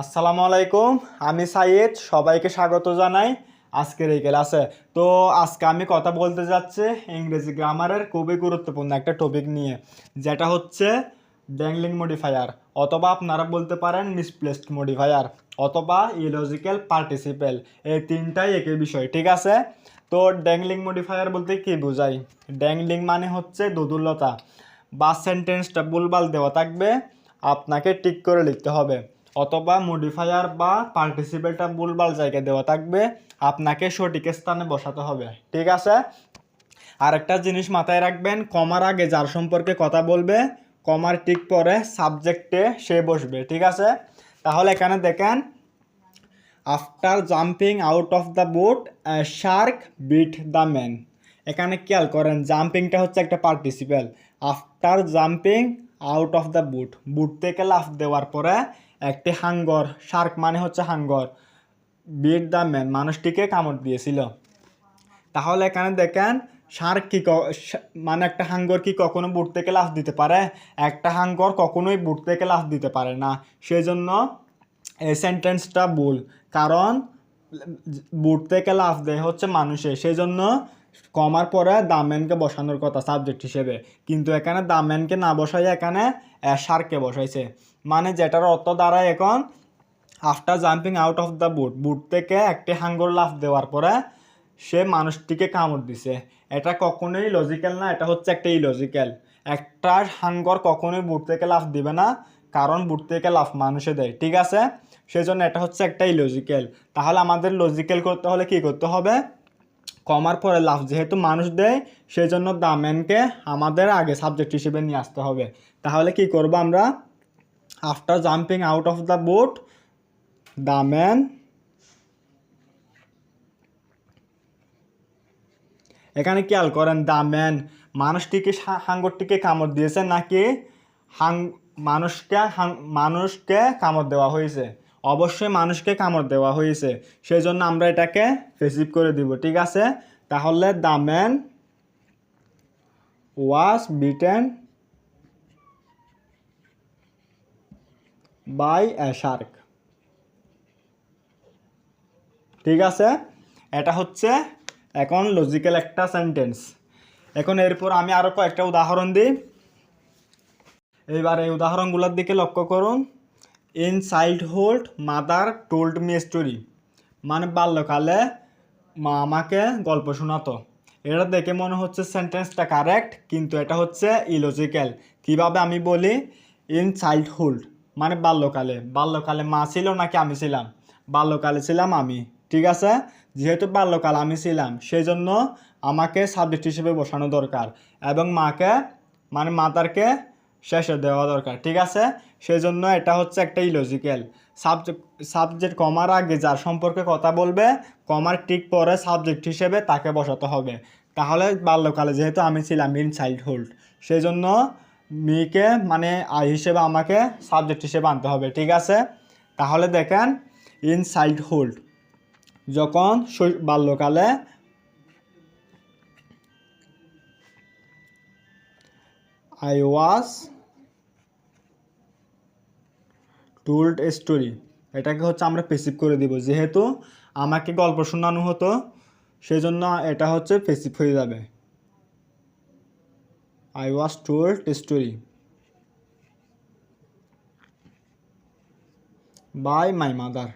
আসসালামু আলাইকুম আমি সাইয়েদ, সবাইকে স্বাগত জানাই আজকের এই ক্লাসে। তো আজকে আমি কথা বলতে যাচ্ছি ইংরেজি গ্রামারের খুবই গুরুত্বপূর্ণ একটা টপিক নিয়ে, যেটা হচ্ছে ড্যাংলিং মডিফায়ার অথবা আপনারা বলতে পারেন মিসপ্লেসড মডিফায়ার অথবা ইলজিক্যাল পার্টিসিপেল এই তিনটাই একই বিষয়, ঠিক আছে? তো ড্যাংলিং মডিফায়ার বলতে কি বোঝায়? ড্যাংলিং মানে হচ্ছে দোদুল্যতা, বা সেন্টেন্সটা ভুলভাল দেওয়া থাকবে, আপনাকে ঠিক করে লিখতে হবে। অথবা মডিফায়ার বা পার্টিসিপেলটা ভুলভাল জায়গায় দেওয়া থাকবে, আপনাকে সঠিক স্থানে বসাতে হবে। ঠিক আছে? আরেকটা জিনিস মাথায় রাখবেন, কমার আগে যার সম্পর্কে কথা বলবে, কমার ঠিক পরে সাবজেক্টে সে বসবে, ঠিক আছে? তাহলে এখানে দেখেন after jumping out of the boat shark bit the man এখানে খেয়াল করেন জাম্পিংটা হচ্ছে একটা participle after jumping out of the boat boat থেকে লাফ দেওয়ার পরে একটি হাঙ্গর শার্ক মানে হচ্ছে হাঙ্গর। বিট দ্য ম্যান মানুষটিকে কামড় দিয়েছিল। তাহলে এখানে দেখেন শার্ক কি মানে একটা হাঙ্গর কি কখনো বুট থেকে লাফ দিতে পারে? একটা হাঙ্গর কখনোই বুট থেকে লাফ দিতে পারে না। সেই জন্য এই সেন্টেন্সটা ভুল। কারণ বুট থেকে লাফ দেয় হচ্ছে মানুষে। সেই জন্য কমার পরে দামেনকে বসানোর কথা সাবজেক্ট হিসেবে। কিন্তু এখানে দামেনকে না বসাই এখানে শার্ককে বসাইছে। মানে যেটার অর্থ দাঁড়ায় এখন after jumping out of the boat boat থেকে একটি হাঙ্গর লাফ দেওয়ার পরে সে মানুষটিকে কামড় দিছে। এটা কখনোই লজিক্যাল না, এটা হচ্ছে একটা ইলজিক্যাল একটা হাঙ্গর কখনোই বুট থেকে লাফ দিবে না, কারণ বুট থেকে লাফ মানুষে দেয়, ঠিক আছে? সেজন্য এটা হচ্ছে একটা ইলজিক্যাল তাহলে আমাদের লজিক্যাল করতে হলে কি করতে হবে? কমার পরে লাভ যেহেতু মানুষ দেয় সেই জন্য দামেনকে আমাদের আগে সাবজেক্ট হিসেবে নিয়ে আসতে হবে। তাহলে কি করব আমরা? After jumping out of the boat the man এখানে খেয়াল করেন দ্য ম্যান মানুষটিকে হাঙ্গরটিকে কামড় দিয়েছে নাকি হাং মানুষকে মানুষকে কামড় দেওয়া হয়েছে? অবশ্যই মানুষকে কামড় দেওয়া হয়েছে। সেই জন্য আমরা এটাকে রিসিভ করে দিব, ঠিক আছে? তাহলে the man was bitten by a shark ঠিক আছে? এটা হচ্ছে এখন লজিক্যাল একটা সেন্টেন্স এখন এরপর আমি আরও কয়েকটা উদাহরণ দিই। এইবার এই উদাহরণগুলোর দিকে লক্ষ্য করুন। In childhood mother told me story. মানে বাল্যকালে মা আমাকে গল্প শোনাতো। এটা দেখে মনে হচ্ছে সেন্টেন্সটা কারেক্ট, কিন্তু এটা হচ্ছে ইলজিক্যাল। কীভাবে আমি বলি? ইন চাইল্ডহুড মানে বাল্যকালে। বাল্যকালে মা ছিল নাকি আমি ছিলাম? বাল্যকালে ছিলাম আমি, ঠিক আছে? যেহেতু বাল্যকাল আমি ছিলাম সেই জন্য আমাকে সাবজেক্ট হিসেবে বসানো দরকার। এবং মাকে মানে মাতারকে শেষে দেওয়া দরকার, ঠিক আছে? সেই জন্য এটা হচ্ছে একটা ইলজিক্যাল সাবজেক্ট সাবজেক্ট কমার আগে যার সম্পর্কে কথা বলবে কমার ঠিক পরে সাবজেক্ট হিসেবে তাকে বসাতে হবে। তাহলে বাল্যকালে যেহেতু আমি ছিলাম ইন চাইল্ডহুড সেই জন্য মিকে মানে আই হিসেবে আমাকে সাবজেক্ট হিসেবে আনতে হবে, ঠিক আছে? তাহলে দেখেন ইন চাইল্ডহুড যখন বাল্যকালে আই ওয়াজ টোল্ড স্টোরি। এটাকে হচ্ছে আমরা পেসিভ করে দিব। যেহেতু আমাকে গল্প শোনানো হতো সেই জন্য এটা হচ্ছে পেসিভ হয়ে যাবে। I was told story by my mother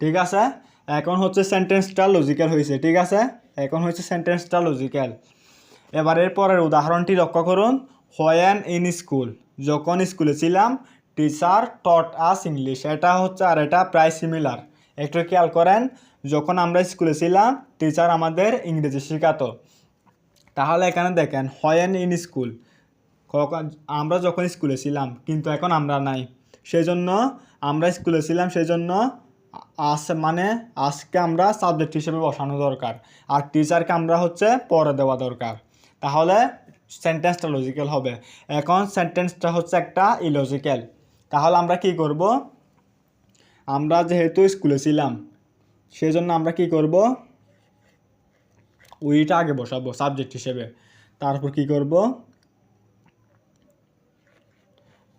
ঠিক আছে? এখন হচ্ছে সেন্টেন্সটা লজিক্যাল হয়েছে। ঠিক আছে? এখন হচ্ছে সেন্টেন্সটা লজিক্যাল এবার এর পরের উদাহরণটি লক্ষ্য করুন। হোয়েন ইন স্কুল যখন স্কুলে ছিলাম টিচার টট আস ইংলিশ এটা হচ্ছে আর এটা প্রায় সিমিলার একটু খেয়াল করেন, যখন আমরা স্কুলে ছিলাম টিচার আমাদের ইংরেজি শেখাতো। তাহলে এখানে দেখেন হোয়েন ইন স্কুল আমরা যখন স্কুলে ছিলাম, কিন্তু এখন আমরা নাই। সেই জন্য আমরা স্কুলে ছিলাম সেই জন্য আজ মানে আজকে আমরা সাবজেক্ট হিসেবে বসানো দরকার। আর টিচারকে আমরা হচ্ছে পরে দেওয়া দরকার। তাহলে সেন্টেন্সটা লজিক্যাল হবে। এখন সেন্টেন্সটা হচ্ছে একটা ইলজিক্যাল তাহলে আমরা কি করব? আমরা যেহেতু স্কুলে ছিলাম সেই জন্য আমরা কি করব? উইটা আগে বসাবো সাবজেক্ট হিসেবে। তারপর কি করব?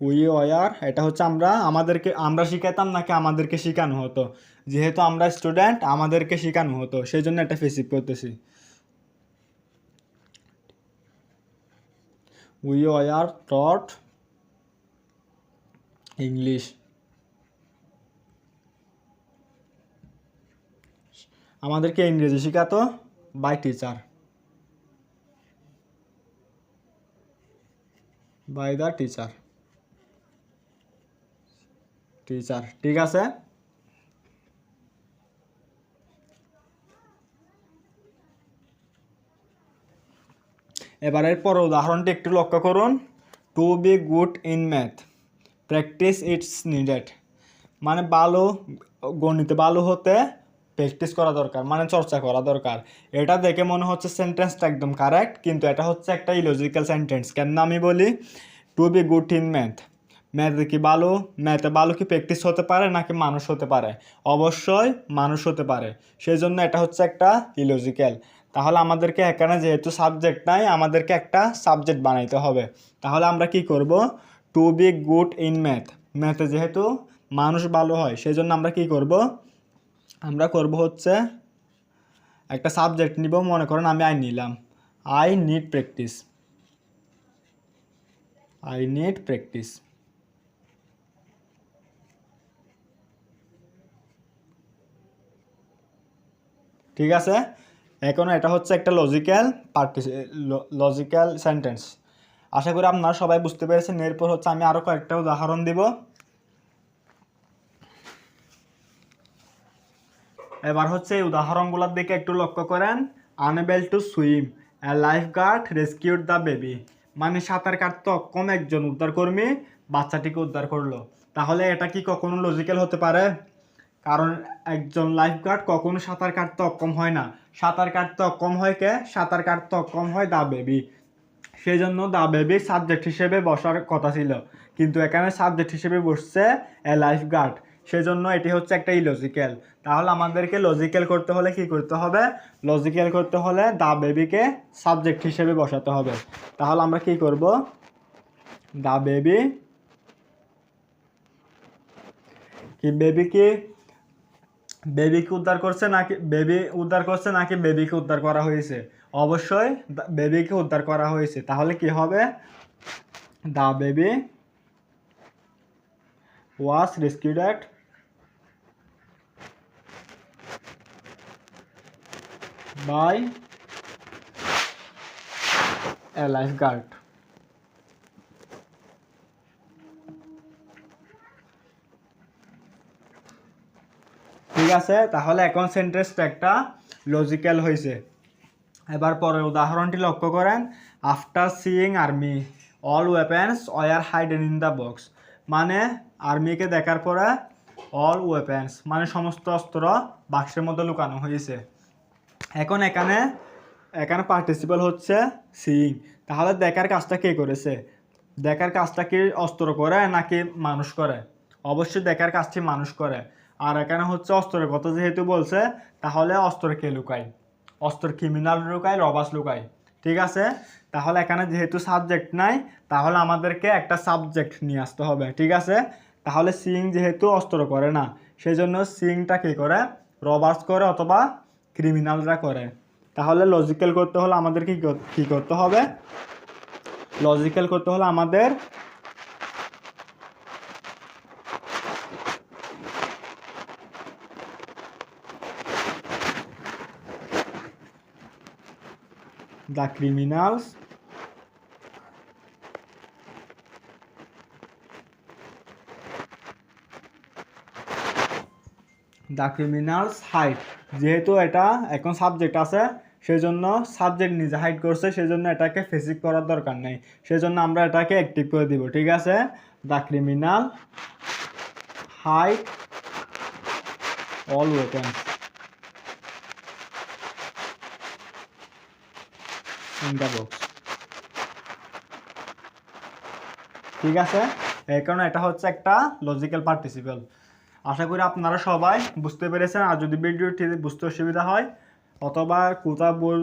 উই ওয়ার এটা হচ্ছে আমরা, আমাদেরকে, আমরা শিখাতাম নাকি আমাদেরকে শেখানো হতো? যেহেতু আমরা স্টুডেন্ট আমাদেরকে শেখানো হতো সেই জন্য এটা ফেসিভ করতেছি। We were taught English. আমাদেরকে ইংরেজি শেখাতো by teacher by the teacher teacher ঠিক আছে? এবারের পর উদাহরণটি একটু লক্ষ্য করুন। To be good in math practice it's needed মানে ভালো, গণিতে ভালো হতে প্র্যাকটিস করা দরকার মানে চর্চা করা দরকার। এটা দেখে মনে হচ্ছে সেন্টেন্সটা একদম কারেক্ট কিন্তু এটা হচ্ছে একটা ইলজিক্যাল সেন্টেন্স কেন আমি বলি to be good in math ম্যাথে কি ভালো ম্যাথে ভালো কি প্র্যাকটিস হতে পারে নাকি মানুষ হতে পারে? অবশ্যই মানুষ হতে পারে। সেই জন্য এটা হচ্ছে একটা ইলজিক্যাল তাহলে আমাদেরকে এখানে যেহেতু সাবজেক্ট নাই, আমাদেরকে একটা সাবজেক্ট বানাইতে হবে। তাহলে আমরা কি করব? To be good in math ম্যাথে যেহেতু মানুষ ভালো হয় সেই জন্য আমরা কি করব? আমরা করব হচ্ছে একটা সাবজেক্ট নিব, মনে করেন আমি আই নিলাম। I need practice I need practice ঠিক আছে? এখন এটা হচ্ছে একটা লজিক্যাল লজিক্যাল সেন্টেন্স আশা করি আপনারা সবাই বুঝতে পেরেছেন। এরপর হচ্ছে আমি আরও কয়েকটা উদাহরণ দিব। এবার হচ্ছে এই উদাহরণগুলোর দিকে একটু লক্ষ্য করেন। Unable to swim a lifeguard rescued the baby মানে সাঁতার কাটতে অক্ষম একজন উদ্ধারকর্মী বাচ্চাটিকে উদ্ধার করল। তাহলে এটা কি কখনো লজিক্যাল হতে পারে? কারণ একজন লাইফ গার্ড কখনো সাঁতার কাটতে অক্ষম হয় না। সাঁতার কাটতে কম হয় কে? সাঁতার কাটতে কম হয় দা বেবি। সেই জন্য দা বেবি সাবজেক্ট হিসেবে বসার কথা ছিল। কিন্তু এখানে সাবজেক্ট হিসেবে বসছে লাইফ গার্ড সেই জন্য এটি হচ্ছে একটা ইলজিক্যাল তাহলে আমাদেরকে লজিক্যাল করতে হলে কি করতে হবে? লজিক্যাল করতে হলে দা বেবিকে সাবজেক্ট হিসেবে বসাতে হবে। তাহলে আমরা কি করব? দা বেবি কি বেবি কি বেবিকে উদ্ধার করছে নাকি, বেবি উদ্ধার করছে নাকি বেবিকে উদ্ধার করা হয়েছে? অবশ্যই বেবিকে উদ্ধার করা হয়েছে। তাহলে কি হবে? The baby was rescued by a lifeguard ঠিক আছে, তাহলে এখন সেন্টেন্সটা একটা লজিক্যাল হয়েছে এবার পরের উদাহরণটি লক্ষ্য করেন। After seeing army all weapons were hidden in the box মানে আর্মিকে দেখার পরে অল ওয়েপেন্স মানে সমস্ত অস্ত্র বাক্সের মধ্যে লুকানো হয়েছে এখন এখানে এখানে পার্টিসিপাল হচ্ছে সিইং তাহলে দেখার কাজটা কে করেছে? দেখার কাজটা কি অস্ত্র করে নাকি মানুষ করে? অবশ্যই দেখার কাজটি মানুষ করে। আর এখানে হচ্ছে অস্ত্রের কথা যেহেতু বলছে, তাহলে অস্ত্র কে লুকায়? অস্ত্র ক্রিমিনাল লুকায় রবাস লুকায়। ঠিক আছে? তাহলে এখানে যেহেতু সাবজেক্ট নাই, তাহলে আমাদেরকে একটা সাবজেক্ট নিয়ে আসতে হবে। ঠিক আছে? তাহলে সিং যেহেতু অস্ত্র করে না সেই জন্য সিংটা কী করে? রবার্স করে অথবা ক্রিমিনালরা করে। তাহলে লজিক্যাল করতে হলে আমাদের কি করতে হবে? লজিক্যাল করতে হলে আমাদের the criminals. The criminals hid যেহেতু এটা এখন সাবজেক্ট আছে সেই জন্য সাবজেক্ট নিজে হাইড করছে সেই জন্য এটাকে ফেসিক করার দরকার নেই। সেই জন্য আমরা এটাকে অ্যাক্টিভ করে দিব, ঠিক আছে? The criminal hid all weapons in the box ঠিক আছে? এই কারণে এটা হচ্ছে একটা লজিক্যাল পার্টিসিপেল আশা করি আপনারা সবাই বুঝতে পেরেছেন। আর যদি ভিডিওটি বুঝতে অসুবিধা হয় অথবা কোথাও ভুল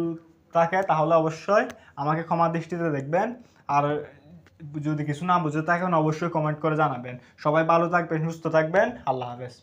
থাকে, তাহলে অবশ্যই আমাকে ক্ষমা দৃষ্টিতে দেখবেন। আর যদি কিছু না বুঝে থাকেন, অবশ্যই কমেন্ট করে জানাবেন। সবাই ভালো থাকবেন, সুস্থ থাকবেন। আল্লাহ হাফেজ।